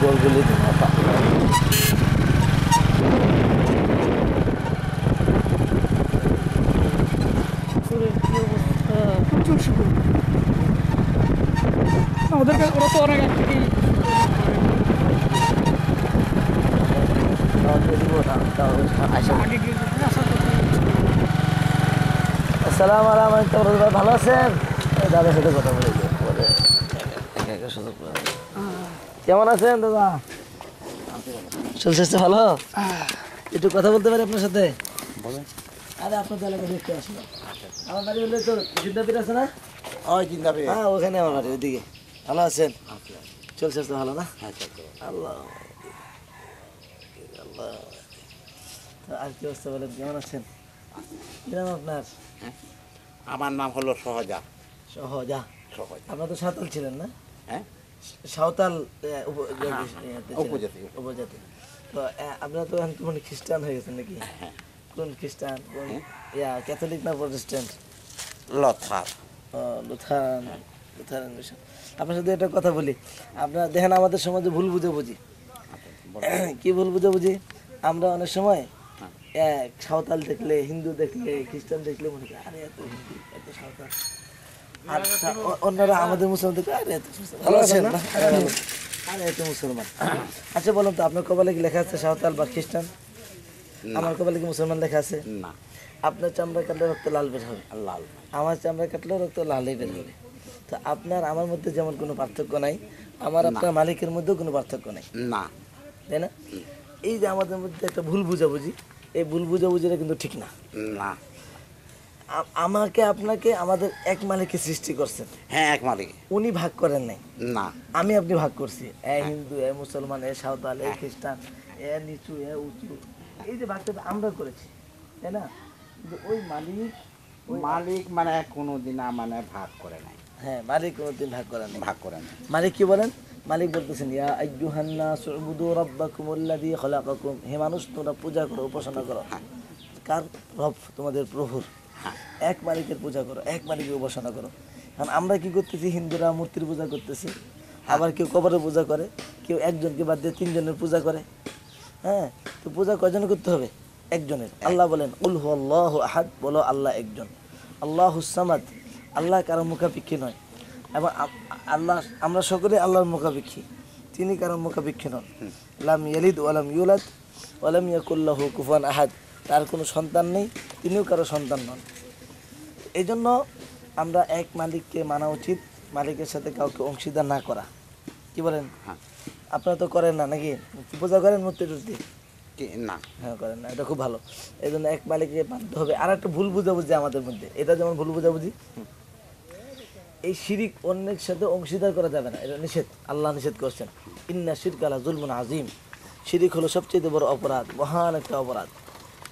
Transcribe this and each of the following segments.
Gracias. আমাদের ওরা তো অনেক থেকেই আসসালাম ভালো আছেন? দাদার সাথে কথা বলে। পরে। কেমন আছেন দাদা? চলছে ভালো? একটু কথা বলতে পারি আপনার সাথে? আরে আপনার এলাকা দেখতে আসলাম। আমার বাড়ি হলে তো জিন্দাপির আছে না? ওই পেয়ে হ্যাঁ ওখানে আমার বাড়ি ওইদিকে। ভালো আছেন? চলছে তো ভালো না? আল্লাহ। আল্লাহ। আর কি অবস্থা বলেন কেমন আছেন? আপনার? আমার নাম হলো সহজা। সহজা। সহজা। আপনার তো সাঁওতাল ছিলেন না? হ্যাঁ। সাঁওতাল হ্যাঁ, উপজাতি। উপজাতি। তো আপনারা তো এখন মানে খ্রিস্টান হয়ে গেছেন নাকি? হ্যাঁ কোন খ্রিস্টান কোন ইয়া ক্যাথলিক না প্রটেস্ট্যান্ট? লথার। আপনার সাথে একটা কথা বলি। আপনারা দেখেন আমাদের সমাজে ভুল বুঝাবুঝি। কি ভুল বুঝাবুঝি? আমরা অনেক সময় এক সাঁওতাল দেখলে হিন্দু দেখলে খ্রিস্টান দেখলে মনে করি আরে এত হিন্দু এত সাঁওতাল। আর অন্যরা আমাদের মুসলমান দেখলে আরে এত ভালো আছেন আরে এত মুসলমান। আচ্ছা বলুন তো আপনার কপালে কি লেখা আছে সাঁওতাল বা খ্রিস্টান? আমার কপালে কি মুসলমান লেখা আছে? না। আপনার চামড়া কাটলে রক্ত লাল বের হবে। লাল। আমার চামড়া কাটলেও রক্ত লালই বের হবে। তো আপনার আমার মধ্যে যেমন কোনো পার্থক্য নাই আমার আপনার মালিকের মধ্যেও কোনো পার্থক্য নাই। না। তাই না? এই যে আমাদের মধ্যে একটা ভুল বুঝাবুঝি এই ভুল বুঝাবুঝিটা কিন্তু ঠিক না। না। আমাকে আপনাকে আমাদের এক মালিককে সৃষ্টি করছেন। হ্যাঁ এক মালিক। উনি ভাগ করেন নাই। না। আমি আপনি ভাগ করছি। এ হিন্দু এ মুসলমান এ সাঁওতাল এ খ্রিস্টান এ নিচু এ উঁচু। এই যে ভাগটা আমরা করেছি তাই না? ওই মালিক মালিক মানে কোনোদিন মানে ভাগ করে নাই। হ্যাঁ মালিক কোনোদিন ভাগ করেন নাই। ভাগ করে নাই। মালিক কি বলেন? মালিক বলতেছেন ইয়া আইয়ুহান্না সুবুদু রাব্বাকুম আল্লাযী খালাকাকুম। হে মানুষ তোমরা পূজা করো উপাসনা করো। কার রব? তোমাদের প্রভুর। হ্যাঁ। এক মালিকের পূজা করো এক মালিকের উপাসনা করো। কারণ আমরা কি করতেছি? হিন্দুরা মূর্তির পূজা করতেছি। আবার কেউ কবরের পূজা করে কেউ একজনকে বাদ দিয়ে তিনজনের পূজা করে। হ্যাঁ তো পূজা কয়জন করতে হবে? একজনের। আল্লাহ বলেন উল আল্লাহ আহাদ। বলো আল্লাহ একজন। আল্লাহ হুসামাদ আল্লাহ কারও মুখাপেক্ষী নয়। এবং আল্লাহ আমরা সকলে আল্লাহর মুখাপেক্ষী। তিনি কারও মুখাপেক্ষী নন। লাম ইয়ালিদ ওয়ালাম ইউলাদ ওয়ালাম ইয়াকুল্লাহু কুফান আহাদ। তার কোনো সন্তান নেই তিনিও কারও সন্তান নন। এই জন্য আমরা এক মালিককে মানা উচিত মালিকের সাথে কাউকে অংশীদার না করা। কি বলেন? হ্যাঁ। আপনারা তো করেন না নাকি? পূজা করেন মূর্তি টুর্তি কি? না। হ্যাঁ করেন না এটা খুব ভালো। এই জন্য এক মালিককে মানতে হবে। আর একটা ভুল বুঝাবুঝি আমাদের মধ্যে। এটা যেমন ভুল বুঝাবুঝি এই শিরিক অন্যের সাথে অংশীদার করা যাবে না। এটা নিষেধ। আল্লাহ নিষেধ করছেন। ইন্না শিরক আলা জুলমুন আজিম শিরিক হলো সবচেয়ে বড় অপরাধ মহান একটা অপরাধ।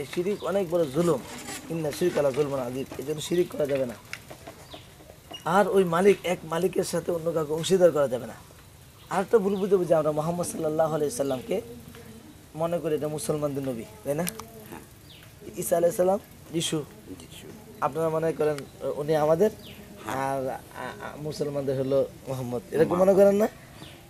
এই শিরিক অনেক বড় জুলুম। ইন্না শিরক আলা জুলমুন আজিম এই জন্য শিরিক করা যাবে না। আর ওই মালিক এক মালিকের সাথে অন্য কাউকে অংশীদার করা যাবে না। আর একটা ভুল বুঝে বুঝে আমরা মোহাম্মদ সাল্লাহ আলাইসাল্লামকে মনে করি এটা মুসলমানদের নবী তাই না? ঈসা আলাইসাল্লাম যিশু। আপনারা মনে করেন উনি আমাদের? আর মুসলমানদের হলো মোহাম্মদ। এরকম মনে করেন না?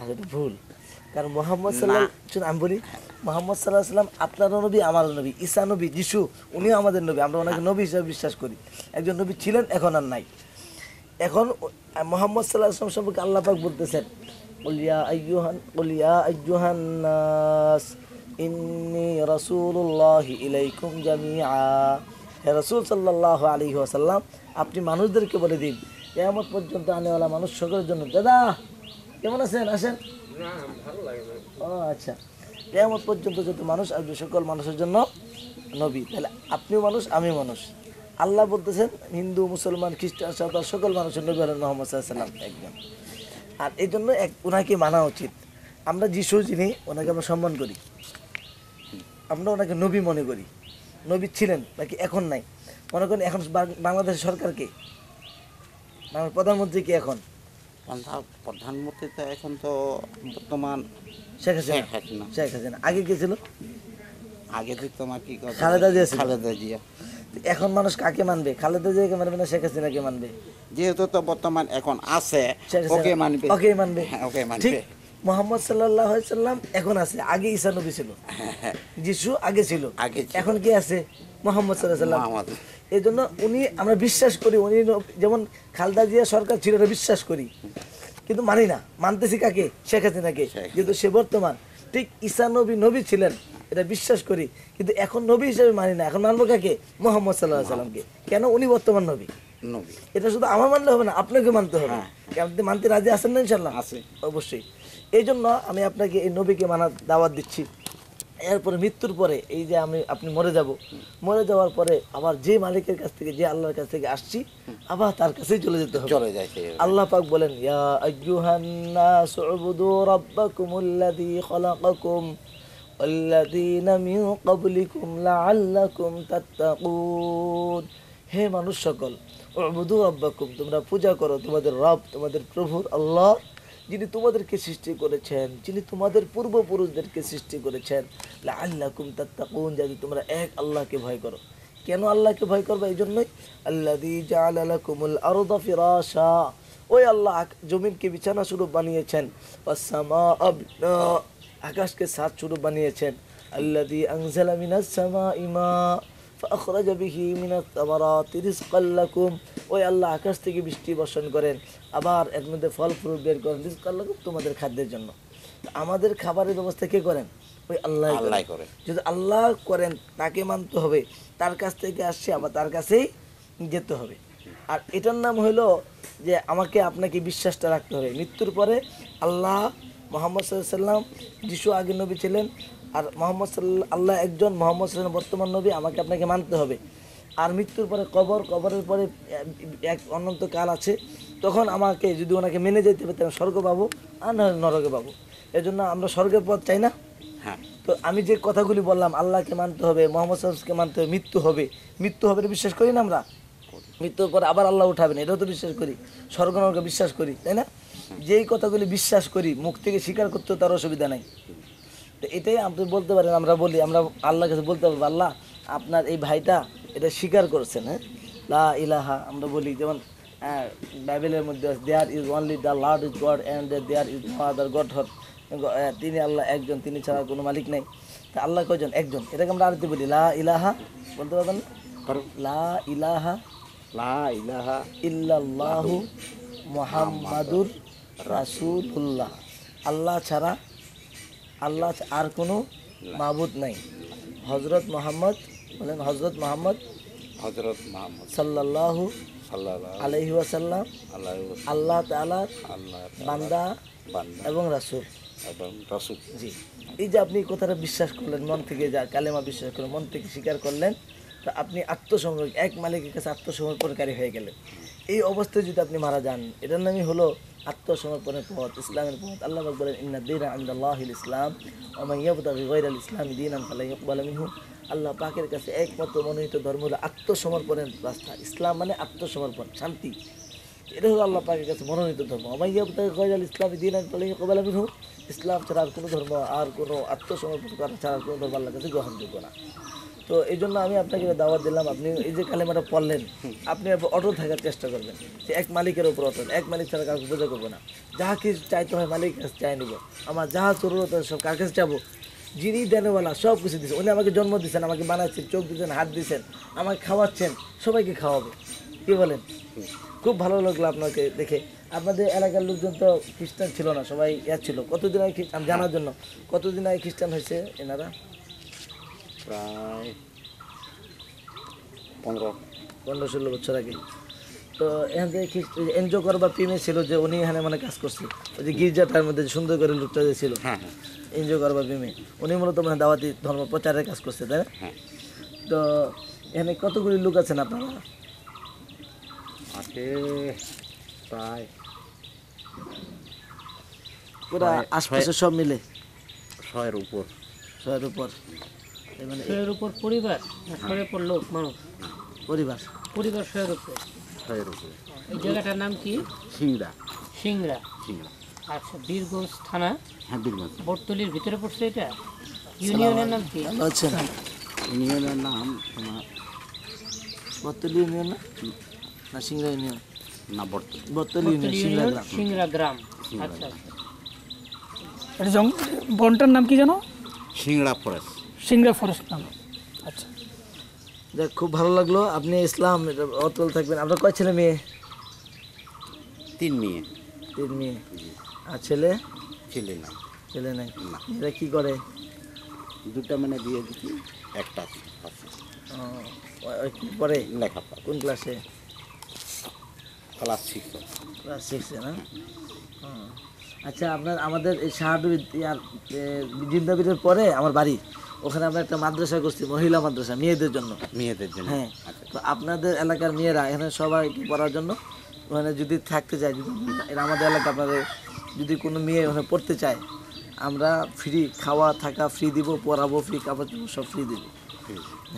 আর এটা ভুল। কারণ মোহাম্মদ সাল্লাহ শুনুন, আমি বলি মোহাম্মদ সাল্লাহ সাল্লাম আপনারও নবী আমারও নবী ঈসা নবী যিশু উনিও আমাদের নবী। আমরা ওনাকে নবী হিসাবে বিশ্বাস করি। একজন নবী ছিলেন এখন আর নাই। এখন মোহাম্মদ সাল্লাহ আসলাম সম্পর্কে আল্লাহ পাক বলতেছেন উলিয়া আইয়ুহান উলিয়া আইয়ুহান নাস ইন্নি রাসূলুল্লাহ ইলাইকুম জামিআ। হে রাসূল সাল্লাল্লাহু আলাইহি ওয়াসাল্লাম আপনি মানুষদেরকে বলে দিন কিয়ামত পর্যন্ত আনেওয়ালা মানুষ সকলের জন্য। দাদা কেমন আছেন? আসেন। ও আচ্ছা। কেয়ামত পর্যন্ত যত মানুষ আসবে সকল মানুষের জন্য নবী। তাহলে আপনিও মানুষ আমিও মানুষ। আল্লাহ বলতেছেন হিন্দু মুসলমান খ্রিস্টান সাঁওতাল সকল মানুষের নবী হলেন মোহাম্মদ সাল্লাম একজন। আর এই জন্য এক ওনাকে মানা উচিত। আমরা যিশু যিনি ওনাকে আমরা সম্মান করি। আমরা ওনাকে নবী মনে করি। নবী ছিলেন নাকি এখন নাই। মনে করেন এখন বাং- বাংলাদেশের সরকার কে? বাংলার প্রধানমন্ত্রী কে এখন? প্রধানমন্ত্রী তো এখন তো বর্তমান শেখ হাসিনা। শেখ হাসিনা। আগে কে ছিল? আগে তো তোমার কি কথা? খালেদা জিয়া। খালেদা জিয়া। এখন মানুষ কাকে মানবে? খালেদা জিয়াকে মানবে না শেখ হাসিনাকে মানবে? যেহেতু তো বর্তমান এখন আছে ওকে মানবে। ওকেই মানবে। হ্যাঁ, ওকে মানবে। মোহাম্মদ সাল্লাহ সাল্লাম এখন আছে আগে ঈসা নবী ছিল। যিশু আগে ছিল। আগে এখন কি আছে? মোহাম্মদ সাল্লাহ সাল্লাম। এই জন্য উনি আমরা বিশ্বাস করি উনি যেমন খালদা জিয়া সরকার ছিল বিশ্বাস করি। কিন্তু মানি না মানতেছি কাকে? শেখ হাসিনাকে। কিন্তু সে বর্তমান ঠিক ঈসা নবী নবী ছিলেন এটা বিশ্বাস করি। কিন্তু এখন নবী হিসেবে মানি না এখন মানবো কাকে? মোহাম্মদ সাল্লাহ সাল্লামকে। কেন উনি বর্তমান নবী? নবী। এটা শুধু আমার মানলে হবে না আপনাকে মানতে হবে। হ্যাঁ। আপনি মানতে রাজি আছেন না ইনশাল্লাহ আছে। অবশ্যই। এই জন্য আমি আপনাকে এই নবীকে মানার দাওয়াত দিচ্ছি এরপরে মৃত্যুর পরে এই যে আমি আপনি মরে যাব মরে যাওয়ার পরে আবার যে মালিকের কাছ থেকে যে আল্লাহর কাছ থেকে আসছি আবার তার কাছেই চলে যেতে হবে চলে যায় সে আল্লাহ পাক বলেন ইয়া আইয়ুহান নাস উবুদু রাব্বাকুমুল্লাযী খালাকাকুম والذين من قبلكم لعلكم تتقون হে মানুষ সকল উবুদু রাব্বাকুম তোমরা পূজা করো তোমাদের রব তোমাদের প্রভুর আল্লাহ যিনি তোমাদেরকে সৃষ্টি করেছেন যিনি তোমাদের পূর্বপুরুষদেরকে সৃষ্টি করেছেন লাআল্লাকুম তাত্তাকুন যাতে তোমরা এক আল্লাহকে ভয় করো কেন আল্লাহকে ভয় করবে এই জন্যই আল্লাদি জাআলা লাকুমুল আরদা ফিরাশা ওই আল্লাহ আক- জমিনকে বিছানা স্বরূপ বানিয়েছেন ওয়াসসামা আবনা আকাশকে সাত স্বরূপ বানিয়েছেন আল্লাদি আনজালা মিনাস সামাই মা فأخرج به من الثمرات رزقا لكم ওই আল্লাহ আকাশ থেকে বৃষ্টি বর্ষণ করেন আবার এর মধ্যে ফল ফ্রুট বের করেন রিজকাল লাকুম তোমাদের খাদ্যের জন্য। আমাদের খাবারের ব্যবস্থা কে করেন? ওই আল্লাহ আল্লাহ করে। যদি আল্লাহ করেন তাকে মানতে হবে তার কাছ থেকে আসছে আবার তার কাছেই যেতে হবে। আর এটার নাম হলো যে আমাকে আপনাকে বিশ্বাসটা রাখতে হবে। মৃত্যুর পরে আল্লাহ মোহাম্মদ সাল্লাম যিশু আগে নবী ছিলেন আর মোহাম্মদ সাল্লাহ আল্লাহ একজন মোহাম্মদ সাল্লাম বর্তমান নবী আমাকে আপনাকে মানতে হবে। আর মৃত্যুর পরে কবর কবরের পরে এক অনন্ত কাল আছে। তখন আমাকে যদি ওনাকে মেনে যেতে তাহলে স্বর্গ পাবো আর না নরকে পাবো এজন্য আমরা স্বর্গের পথ চাই না? হ্যাঁ। তো আমি যে কথাগুলি বললাম আল্লাহকে মানতে হবে মোহাম্মদ সাল্লামকে মানতে হবে মৃত্যু হবে। মৃত্যু হবে এটা বিশ্বাস করি না আমরা? মৃত্যুর পর আবার আল্লাহ উঠাবেন এটাও তো বিশ্বাস করি। স্বর্গ নরক বিশ্বাস করি তাই না? যেই কথাগুলি বিশ্বাস করি মুখ থেকে স্বীকার করতেও তার অসুবিধা নাই। তো এটাই আপনি বলতে পারেন আমরা বলি আমরা আল্লাহর কাছে বলতে পারব আল্লাহ আপনার এই ভাইটা এটা স্বীকার করছেন হ্যাঁ? লা ইলাহা আমরা বলি যেমন বাইবেলের মধ্যে there is only the lord is god and there is no other god hot তিনি আল্লাহ একজন তিনি ছাড়া কোনো মালিক নেই। তা আল্লাহ কয়জন? একজন। এটাকে আমরা আরতি বলি লা ইলাহা বলতে পারবেন লা ইলাহা লা ইলাহা ইল্লাল্লাহু মুহাম্মাদুর রাসূলুল্লাহ। আল্লাহ ছাড়া আল্লাহ আর কোনো মাবুদ নাই। হজরত মোহাম্মদ বলেন হজরত মোহাম্মদ হজরত মোহাম্মদ সাল্লাল্লাহু সাল্লাহ আলাইহি ওয়াসাল্লাম আল্লাহ আল্লাহ বান্দা এবং রাসূল। এবং রসুল। জি। এই যে আপনি কথাটা বিশ্বাস করলেন মন থেকে যা কালেমা বিশ্বাস করলেন মন থেকে স্বীকার করলেন তা আপনি আত্মসমর্পণ এক মালিকের কাছে আত্মসমর্পণকারী হয়ে গেলেন। এই অবস্থায় যদি আপনি মারা যান এটার নামই হলো আত্মসমর্পণের পথ ইসলামের পথ। আল্লাহ বলেন ইন্না দিন আন্দাল্লাহিল ইসলাম ওমান ইয়াবতাগি গায়রাল ইসলাম দীনান ফালা ইকবাল মিনহু। আল্লাহ পাকের কাছে একমাত্র মনোনীত ধর্ম হলো আত্মসমর্পণের রাস্তা। ইসলাম মানে আত্মসমর্পণ, শান্তি। এটা হলো আল্লাহ পাকের কাছে মনোনীত ধর্ম। আমাইয়া গজাল ইসলাম দিন কবালা মিনহু। ইসলাম ছাড়া আর কোনো ধর্ম, আর কোনো আত্মসমর্পণ করা ছাড়া কোনো ধর্ম আল্লাহর কাছে গ্রহণযোগ্য না। তো এই জন্য আমি আপনাকে দাওয়াত দিলাম, আপনি এই যে কালেমাটা পড়লেন, আপনি অটল থাকার চেষ্টা করবেন। যে এক মালিকের উপর অটল, এক মালিক ছাড়া কাউকে বোঝা করব না। যাহা কিছু চাইতে হয় মালিক কাছে চাই নিব। আমার যাহা জরুরত সব কার কাছে যাব যিনি দেনওয়ালা সব কিছু দিচ্ছেন উনি আমাকে জন্ম দিচ্ছেন আমাকে বানাচ্ছেন চোখ দিচ্ছেন হাত দিচ্ছেন আমাকে খাওয়াচ্ছেন সবাইকে খাওয়াবে। কি বলেন? খুব ভালো লাগল আপনাকে দেখে। আপনাদের এলাকার লোকজন তো খ্রিস্টান ছিল না সবাই ইয়া ছিল। কতদিন আগে খ্রিস্টান জানার জন্য। কতদিন আগে খ্রিস্টান হয়েছে এনারা? প্রায় পনেরো। পনেরো ষোলো বছর আগে। তো এখান থেকে এনজয় করবার প্রেমে ছিল যে উনি এখানে মানে কাজ করছে। ওই যে গির্জাটার মধ্যে সুন্দর করে লোকটা যে ছিল। হ্যাঁ হ্যাঁ। এনজয় করবার প্রেমে উনি মূলত মানে দাওয়াতি ধর্ম প্রচারের কাজ করছে তাই না? হ্যাঁ। তো এখানে কতগুলি লোক আছেন আপনারা? আছে প্রায় পুরা আশপাশে সব মিলে? ছয়ের উপর। ছয়ের উপর। মানে শয়ের উপর পরিবার শয়ের উপর লোক মানুষ। পরিবার। পরিবার শয়ের উপর। ছয়ের উপরে। এই জায়গাটার নাম কি? সিংড়া। সিংড়া। সিংড়া। আচ্ছা বীরগঞ্জ থানা হ্যাঁ বীরগঞ্জ বটতলির ভিতরে পড়ছে এটা? ইউনিয়নের নাম কি? আছেন? ইউনিয়নের নাম তোমার বত্তলি ইউনিয়ন না? না সিংড়া ইউনিয়ন। না বর্তমান বত্তলি ইউনিয়ন বটতলি সিংড়া গ্রাম। সিংড়া গ্রাম। আচ্ছা আচ্ছা। এটা জং বনটার নাম কি জানো? সিংড়া ফরেস্ট। সিংড়া ফরেস্ট নাম। আচ্ছা। যাক খুব ভালো লাগল। আপনি ইসলাম এটা অতল থাকবেন। আপনার কয় ছেলে মেয়ে? তিন মেয়ে। তিন মেয়ে। আর ছেলে? ছেলে না ছেলে নাই। না। এরা কি করে? দুটা মানে দিয়ে দিচ্ছি একটা আছে কি পড়ে? লেখাপড়া কোন ক্লাসে? ক্লাস সিক্স ক্লাস সিক্সে না? আচ্ছা আপনার আমাদের এই শাহাদুর ইয়ার জিন্দাবিরের পরে আমার বাড়ি ওখানে আমরা একটা মাদ্রাসা করছি মহিলা মাদ্রাসা মেয়েদের জন্য। মেয়েদের জন্য। হ্যাঁ। আচ্ছা। তো আপনাদের এলাকার মেয়েরা এখানে সবাই কি পড়ার জন্য ওখানে যদি থাকতে চায় যদি এরা আমাদের এলাকা আপনাদের যদি কোনো মেয়ে ওখানে পড়তে চায় আমরা ফ্রি খাওয়া থাকা ফ্রি দিব পড়াবো ফ্রি কাপড় চোপড় সব ফ্রি দিব।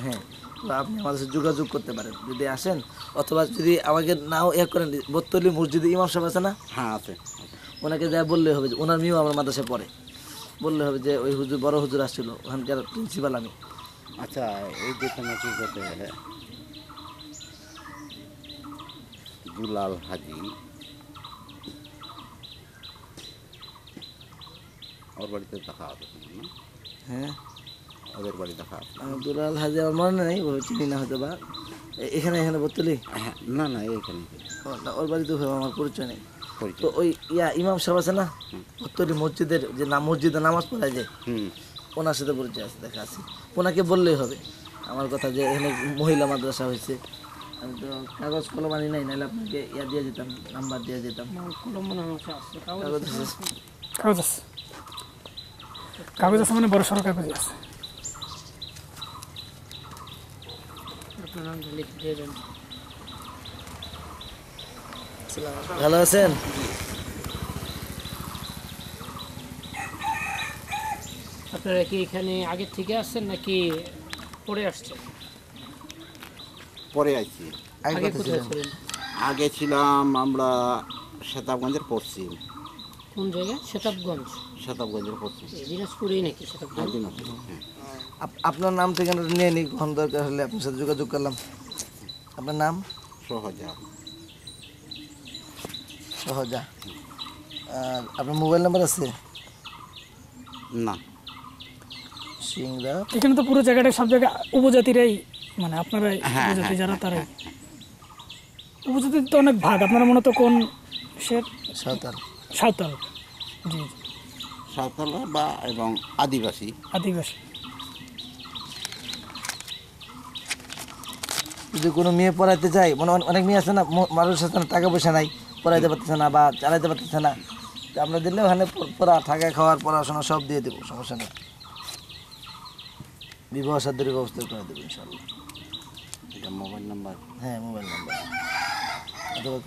হ্যাঁ তো আপনি আমাদের সাথে যোগাযোগ করতে পারেন যদি আসেন অথবা যদি আমাকে নাও ইয়ে করেন বত্তলি মসজিদে ইমাম সাহেব আছে না? হ্যাঁ আছে। ওনাকে যা বললে হবে যে ওনার মেয়েও আমার মাদ্রাসায় পড়ে। বললে হবে যে ওই হুজুর বড় হুজুর আসছিল ওখানকার প্রিন্সিপাল আমি। আচ্ছা এই যে তোমার কি করতে দুলাল হাজি ওর বাড়িতে দেখা হবে না হ্যাঁ। ওদের বাড়ি দেখা হবে দুলাল হাজি আমার মনে নেই চিনি না হয়তো বা। এখানে এখানে বত্তলি? হ্যাঁ না না এইখানে। না, ওর বাড়িতে হবে আমার পরিচয় নেই। তো ওই ইয়া ইমাম সাহেব আছে না বত্তলি মসজিদের যে নাম মসজিদে নামাজ পড়ায় যে হুম। ওনার সাথে পরিচয় আছে দেখা আছে। ওনাকে বললেই হবে। আমার কথা যে এখানে মহিলা মাদ্রাসা হয়েছে। আমি তো কাগজ কলম আনি নাই নাহলে আপনাকে ইয়া দিয়ে যেতাম নাম্বার দিয়ে যেতাম। কলম মনে হয় কাগজ আছে। কাগজ আছে মানে বড় সড়ো কাগজ আছে। আপনার নাম লিখে দিয়ে দেন ভালো আছেন? আপনারা কি এখানে আগের থেকে আসছেন নাকি পরে আসছেন? পরে আছি আগে আগে আগে ছিলাম আমরা শতাবগঞ্জের পশ্চিম। কোন জায়গায়? শতাবগঞ্জ। শতাবগঞ্জের পশ্চিম। দিনাজপুরেই নাকি শতাবগঞ্জ? হ্যাঁ। আপ- আপনার নাম ঠিকানাটা নিয়ে নিই কখন দরকার হলে আপনার সাথে যোগাযোগ করলাম। আপনার নাম? সহজা। সহজা। আর আপনার মোবাইল নাম্বার আছে? না। সিংরা। এখানে তো পুরো জায়গাটা সব জায়গায় উপজাতিরাই মানে আপনারাই হ্যাঁ, উপজাতি হ্যাঁ, যারা তারাই উপজাতির তো অনেক ভাগ আপনারা মনে তো কোন সে সাঁওতাল। সাঁওতাল। জি। সাঁওতালা বা এবং আদিবাসী। আদিবাসী। যদি কোনো মেয়ে পড়াইতে চাই মানে অনে- অনেক মেয়ে আছে না মানুষ আছে না টাকা পয়সা নাই পড়াইতে পারতেছে না বা চালাইতে পারতেছে না তো আমরা দিলে ওখানে পড়া থাকা খাওয়ার পড়াশোনা সব দিয়ে দেবো সমস্যা নেই। বিবাহ সাদের ব্যবস্থা করে দেবো ইনশাল্লাহ এটা মোবাইল নাম্বার। হ্যাঁ মোবাইল নাম্বার। অথবা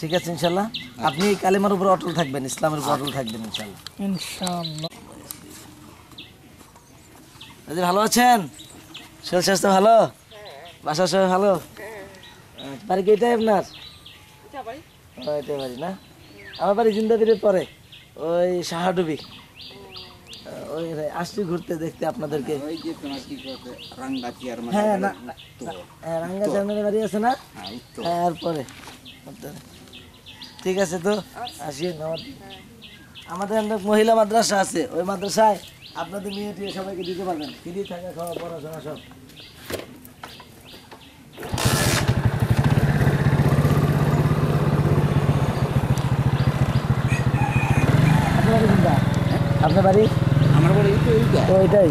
ঠিক আছে ইনশাল্লাহ। আপনি কালেমার উপর অটল থাকবেন ইসলামের উপর অটল থাকবেন ইনশাল্লাহ। ইনশাআল্লাহ। দাদি ভালো আছেন? শরীর স্বাস্থ্য ভালো? বাসা সবাই ভালো? বাড়ি কি এটাই আপনার? এটাই বাড়ি না? আমার বাড়ি জিন্দাবিরের পরে ওই সাহাডুবি। ওই আসছি ঘুরতে দেখতে আপনাদেরকে। ওই যে তোমার কি করতে রাঙ্গাচি আর হ্যাঁ না না, হ্যাঁ, রাঙ্গা চান্দের বাড়ি আছে না? হ্যাঁ হ্যাঁ উত্তরে। ঠিক আছে তো? আসি আমাদের মহিলা মাদ্রাসা আছে ওই মাদ্রাসায় আপনাদের মেয়ে টিয়ে সবাইকে দিতে পারবেন। ফ্রি থাকা খাওয়া পড়াশোনা সব। আপনার বাড়ি আমার বাড়ি তো ওইটাই